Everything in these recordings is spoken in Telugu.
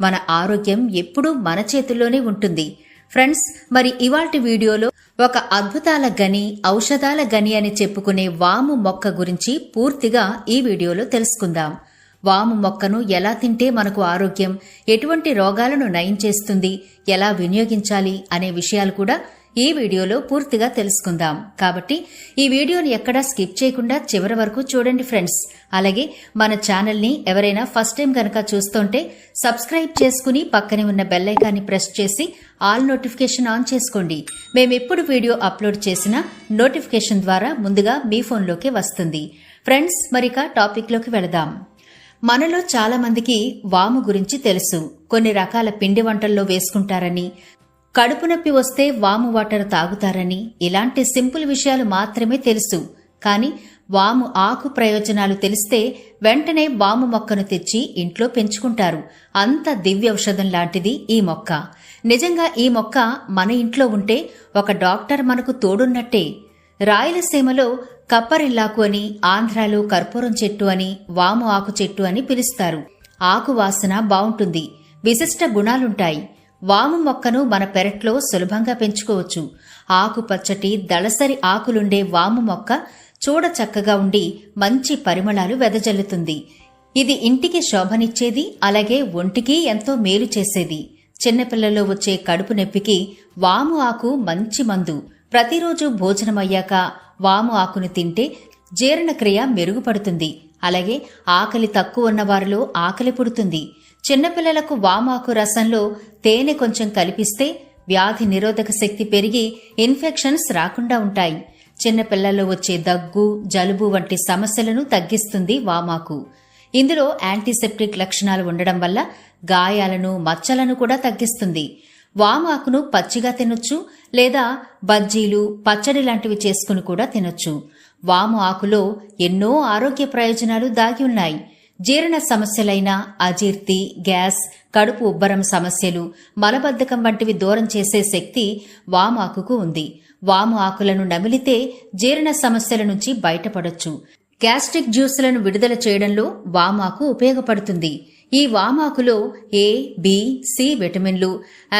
మన ఆరోగ్యం ఎప్పుడూ మన చేతుల్లోనే ఉంటుంది. ఫ్రెండ్స్ మరి ఇవాటి వీడియోలో ఒక అద్భుతాల గని ఔషధాల గని అని చెప్పుకునే వాము మొక్క గురించి పూర్తిగా ఈ వీడియోలో తెలుసుకుందాం. వాము మొక్కను ఎలా తింటే మనకు ఆరోగ్యం ఎటువంటి రోగాలను నయం చేస్తుంది ఎలా వినియోగించాలి అనే విషయాలు కూడా ఈ వీడియోలో పూర్తిగా తెలుసుకుందాం. కాబట్టి ఈ వీడియోని ఎక్కడా స్కిప్ చేయకుండా చివరి వరకు చూడండి ఫ్రెండ్స్. అలాగే మన ఛానల్ని ఎవరైనా ఫస్ట్ టైం కనుక చూస్తుంటే సబ్స్క్రైబ్ చేసుకుని పక్కనే ఉన్న బెల్లైకాన్ని ప్రెస్ చేసి ఆల్ నోటిఫికేషన్ ఆన్ చేసుకోండి. మేమెప్పుడు వీడియో అప్లోడ్ చేసినా నోటిఫికేషన్ ద్వారా ముందుగా మీ ఫోన్లోకి వస్తుంది. ఫ్రెండ్స్ మరిక టాపిక్లోకి వెళదాం. మనలో చాలా మందికి వాము గురించి తెలుసు. కొన్ని రకాల పిండి వంటల్లో వేసుకుంటారని కడుపు నొప్పి వస్తే వాము వాటర్ తాగుతారని ఇలాంటి సింపుల్ విషయాలు మాత్రమే తెలుసు. కానీ వాము ఆకు ప్రయోజనాలు తెలిస్తే వెంటనే వాము మొక్కను తెచ్చి ఇంట్లో పెంచుకుంటారు. అంత దివ్య ఔషధం లాంటిది ఈ మొక్క. నిజంగా ఈ మొక్క మన ఇంట్లో ఉంటే ఒక డాక్టర్ మనకు తోడున్నట్టే. రాయలసీమలో కప్పరిల్లాకు అని ఆంధ్రాలో కర్పూరం చెట్టు అని వాము ఆకు చెట్టు అని పిలుస్తారు. ఆకు వాసన బావుంటుంది. విశిష్ట గుణాలుంటాయి. వాము మొక్కను మన పెరట్లో సులభంగా పెంచుకోవచ్చు. ఆకుపచ్చటి దళసరి ఆకులుండే వాము మొక్క చూడ చక్కగా ఉండి మంచి పరిమళాలు వెదజల్లుతుంది. ఇది ఇంటికి శోభనిచ్చేది అలాగే ఒంటికి ఎంతో మేలు చేసేది. చిన్నపిల్లల్లో వచ్చే కడుపు నొప్పికి వాము ఆకు మంచి మందు. ప్రతిరోజు భోజనమయ్యాక వాము ఆకును తింటే జీర్ణక్రియ మెరుగుపడుతుంది. అలాగే ఆకలి తక్కువ ఉన్న వారిలో ఆకలి పుడుతుంది. చిన్నపిల్లలకు వామాకు రసంలో తేనె కొంచెం కలిపిస్తే వ్యాధి నిరోధక శక్తి పెరిగి ఇన్ఫెక్షన్స్ రాకుండా ఉంటాయి. చిన్నపిల్లల్లో వచ్చే దగ్గు జలుబు వంటి సమస్యలను తగ్గిస్తుంది వామాకు. ఇందులో యాంటీసెప్టిక్ లక్షణాలు ఉండడం వల్ల గాయాలను మచ్చలను కూడా తగ్గిస్తుంది. వామాకును పచ్చిగా తినొచ్చు లేదా బజ్జీలు పచ్చడి లాంటివి చేసుకుని కూడా తినొచ్చు. వాము ఆకులో ఎన్నో ఆరోగ్య ప్రయోజనాలు దాగి ఉన్నాయి. జీర్ణ సమస్యలైన అజీర్తి గ్యాస్ కడుపు ఉబ్బరం సమస్యలు మలబద్ధకం వంటివి దూరం చేసే శక్తి వామాకుకు ఉంది. వాము ఆకులను నమిలితే జీర్ణ సమస్యల నుంచి బయటపడొచ్చు. గ్యాస్ట్రిక్ జ్యూసులను విడుదల చేయడంలో వామాకు ఉపయోగపడుతుంది. ఈ వామాకులో ఏ బి సి విటమిన్లు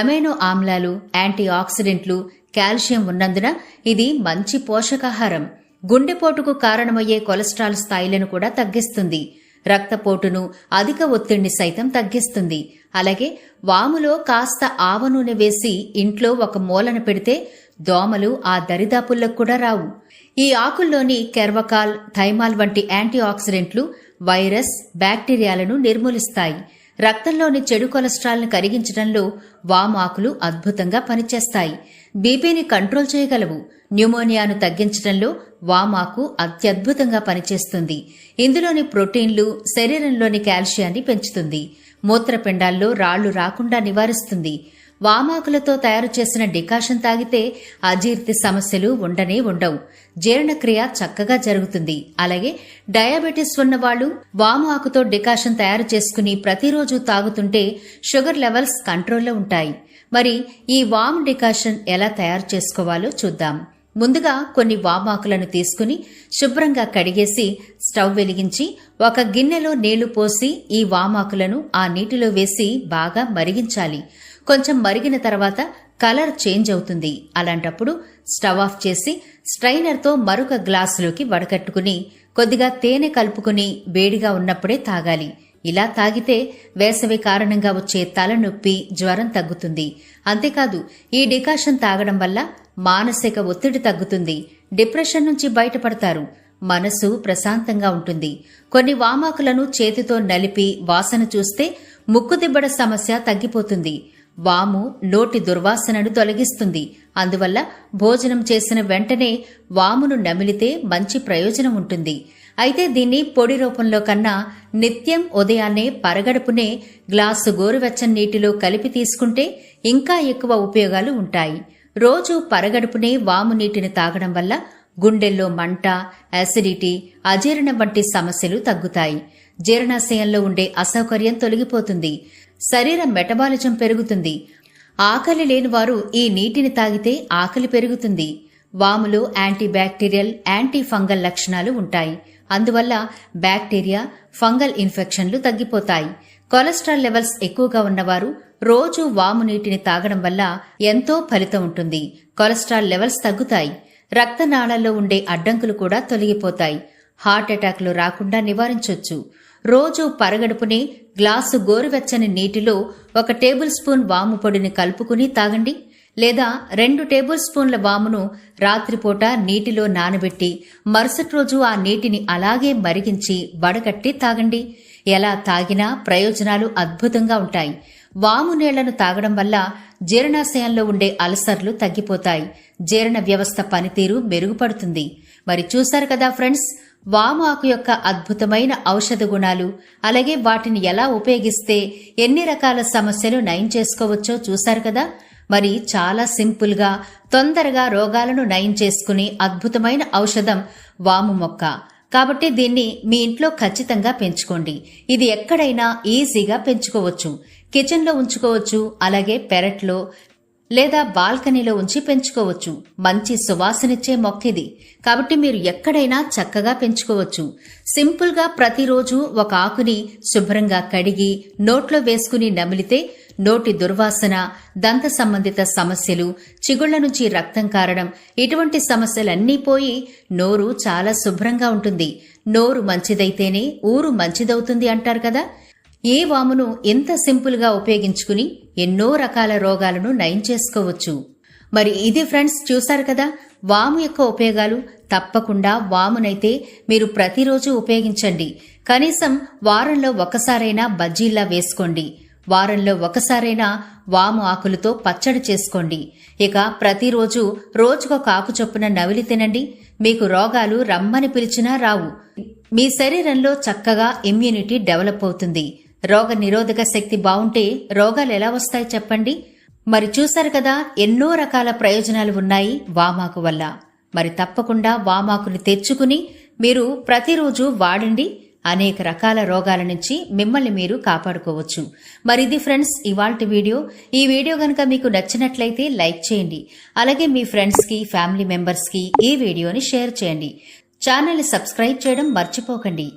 అమైనో ఆమ్లాలు యాంటీ ఆక్సిడెంట్లు కాల్షియం ఉన్నందున ఇది మంచి పోషకాహారం. గుండెపోటుకు కారణమయ్యే కొలెస్ట్రాల్ స్థాయిలను కూడా తగ్గిస్తుంది. రక్తపోటును అధిక ఒత్తిడిని సైతం తగ్గిస్తుంది. అలాగే వాములో కాస్త ఆవ నూనె వేసి ఇంట్లో ఒక మూలన పెడితే దోమలు ఆ దరిదాపుల్లకు కూడా రావు. ఈ ఆకుల్లోని కెర్వకాల్ థైమాల్ వంటి యాంటీ ఆక్సిడెంట్లు వైరస్ బ్యాక్టీరియాలను నిర్మూలిస్తాయి. రక్తంలోని చెడు కొలెస్ట్రాల్ను కరిగించడంలో వామాకులు ఆకులు అద్భుతంగా పనిచేస్తాయి. బీపీని కంట్రోల్ చేయగలవు. న్యూమోనియాను తగ్గించడంలో వామాకు అత్యద్భుతంగా పనిచేస్తుంది. ఇందులోని ప్రోటీన్లు శరీరంలోని కాల్షియాన్ని పెంచుతుంది. మూత్రపిండాల్లో రాళ్ళు రాకుండా నివారిస్తుంది. వామాకులతో తయారు చేసిన డికాషన్ తాగితే అజీర్తి సమస్యలు ఉండనే ఉండవు. జీర్ణక్రియ చక్కగా జరుగుతుంది. అలాగే డయాబెటీస్ ఉన్నవాళ్ళు వాము ఆకుతో డికాషన్ తయారు చేసుకుని ప్రతిరోజు తాగుతుంటే షుగర్ లెవెల్స్ కంట్రోల్లో ఉంటాయి. మరి ఈ వామ్ డికాషన్ ఎలా తయారు చేసుకోవాలో చూద్దాం. ముందుగా కొన్ని వామాకులను తీసుకుని శుభ్రంగా కడిగేసి స్టవ్ వెలిగించి ఒక గిన్నెలో నీళ్ళు పోసి ఈ వామాకులను ఆ నీటిలో వేసి బాగా మరిగించాలి. కొంచెం మరిగిన తర్వాత కలర్ చేంజ్ అవుతుంది. అలాంటప్పుడు స్టవ్ ఆఫ్ చేసి స్ట్రైనర్తో మరొక గ్లాసులోకి వడకట్టుకుని కొద్దిగా తేనె కలుపుకుని వేడిగా ఉన్నప్పుడే తాగాలి. ఇలా తాగితే వేసవి కారణంగా వచ్చే తలనొప్పి జ్వరం తగ్గుతుంది. అంతేకాదు ఈ డికాషన్ తాగడం వల్ల మానసిక ఒత్తిడి తగ్గుతుంది. డిప్రెషన్ నుంచి బయటపడతారు. మనసు ప్రశాంతంగా ఉంటుంది. కొన్ని వామాకులను చేతితో నలిపి వాసన చూస్తే ముక్కుదిబ్బడ సమస్య తగ్గిపోతుంది. వాము నోటి దుర్వాసనను తొలగిస్తుంది. అందువల్ల భోజనం చేసిన వెంటనే వామును నమిలితే మంచి ప్రయోజనం ఉంటుంది. అయితే దీన్ని పొడి రూపంలో కన్నా నిత్యం ఉదయాన్నే పరగడుపునే గ్లాసు గోరువెచ్చని నీటిలో కలిపి తీసుకుంటే ఇంకా ఎక్కువ ఉపయోగాలు ఉంటాయి. రోజు పరగడుపునే వాము నీటిని తాగడం వల్ల గుండెల్లో మంట యాసిడిటీ అజీర్ణం వంటి సమస్యలు తగ్గుతాయి. జీర్ణాశయంలో ఉండే అసౌకర్యం తొలగిపోతుంది. శరీర మెటబాలిజం పెరుగుతుంది. ఆకలి లేనివారు ఈ నీటిని తాగితే ఆకలి పెరుగుతుంది. వాములో యాంటీ బ్యాక్టీరియల్ యాంటీ ఫంగల్ లక్షణాలు ఉంటాయి. అందువల్ల బ్యాక్టీరియా ఫంగల్ ఇన్ఫెక్షన్లు తగ్గిపోతాయి. కొలెస్ట్రాల్ లెవెల్స్ ఎక్కువగా ఉన్నవారు రోజు వాము నీటిని తాగడం వల్ల ఎంతో ఫలితం ఉంటుంది. కొలెస్ట్రాల్ లెవెల్స్ తగ్గుతాయి. రక్తనాళాల్లో ఉండే అడ్డంకులు కూడా తొలగిపోతాయి. హార్ట్ అటాక్లు రాకుండా నివారించవచ్చు రోజు పరగడుపునే గ్లాసు గోరువెచ్చని నీటిలో ఒక టేబుల్ స్పూన్ వాము పొడిని కలుపుకుని తాగండి. లేదా రెండు టేబుల్ స్పూన్ల వామును రాత్రిపూట నీటిలో నానబెట్టి మరుసటి రోజు ఆ నీటిని అలాగే మరిగించి వడగట్టి తాగండి. ఎలా తాగినా ప్రయోజనాలు అద్భుతంగా ఉంటాయి. వాము నీళ్ళను తాగడం వల్ల జీర్ణాశయంలో ఉండే అల్సర్లు తగ్గిపోతాయి. జీర్ణ వ్యవస్థ పనితీరు మెరుగుపడుతుంది. మరి చూశారు కదా ఫ్రెండ్స్ వాము ఆకు యొక్క అద్భుతమైన ఔషధ గుణాలు అలాగే వాటిని ఎలా ఉపయోగిస్తే ఎన్ని రకాల సమస్యలు నయం చేసుకోవచ్చో చూశారు కదా? మరి చాలా సింపుల్గా తొందరగా రోగాలను నయం చేసుకునే అద్భుతమైన ఔషధం వాము మొక్క. కాబట్టి దీన్ని మీ ఇంట్లో ఖచ్చితంగా పెంచుకోండి. ఇది ఎక్కడైనా ఈజీగా పెంచుకోవచ్చు. కిచెన్లో ఉంచుకోవచ్చు అలాగే పెరట్లో లేదా బాల్కనీలో ఉంచి పెంచుకోవచ్చు. మంచి సువాసనిచ్చే మొక్క ఇది కాబట్టి మీరు ఎక్కడైనా చక్కగా పెంచుకోవచ్చు. సింపుల్గా ప్రతిరోజు ఒక ఆకుని శుభ్రంగా కడిగి నోట్లో వేసుకుని నమిలితే నోటి దుర్వాసన దంత సంబంధిత సమస్యలు చిగుళ్ళ నుంచి రక్తం కారడం ఇటువంటి సమస్యలన్నీ పోయి నోరు చాలా శుభ్రంగా ఉంటుంది. నోరు మంచిదైతేనే ఊరు మంచిదవుతుంది అంటారు కదా? ఏ వామును ఎంత సింపుల్గా ఉపయోగించుకుని ఎన్నో రకాల రోగాలను నయం చేసుకోవచ్చు. మరి ఇది ఫ్రెండ్స్ చూశారు కదా వాము యొక్క ఉపయోగాలు తప్పకుండా వామునైతే మీరు ప్రతిరోజు ఉపయోగించండి. కనీసం వారంలో ఒకసారైనా బజ్జీల్లా వేసుకోండి. వారంలో ఒకసారైనా వాము ఆకులతో పచ్చడి చేసుకోండి. ఇక ప్రతిరోజు రోజుకొక ఆకు చొప్పున నవిలి తినండి. మీకు రోగాలు రమ్మని పిలిచినా రావు. మీ శరీరంలో చక్కగా ఇమ్యూనిటీ డెవలప్ అవుతుంది. రోగ నిరోధక శక్తి బావుంటే రోగాలు ఎలా వస్తాయి చెప్పండి? మరి చూశారు కదా ఎన్నో రకాల ప్రయోజనాలు ఉన్నాయి వామాకు వల్ల. మరి తప్పకుండా వామాకుని తెచ్చుకుని మీరు ప్రతిరోజు వాడండి. అనేక రకాల రోగాల నుంచి మిమ్మల్ని మీరు కాపాడుకోవచ్చు. మరి ఇది ఫ్రెండ్స్ ఇవాల్టి వీడియో. ఈ వీడియో కనుక మీకు నచ్చినట్లయితే లైక్ చేయండి. అలాగే మీ ఫ్రెండ్స్కి ఫ్యామిలీ మెంబర్స్కి ఈ వీడియోని షేర్ చేయండి. ఛానల్ని సబ్స్క్రైబ్ చేయడం మర్చిపోకండి.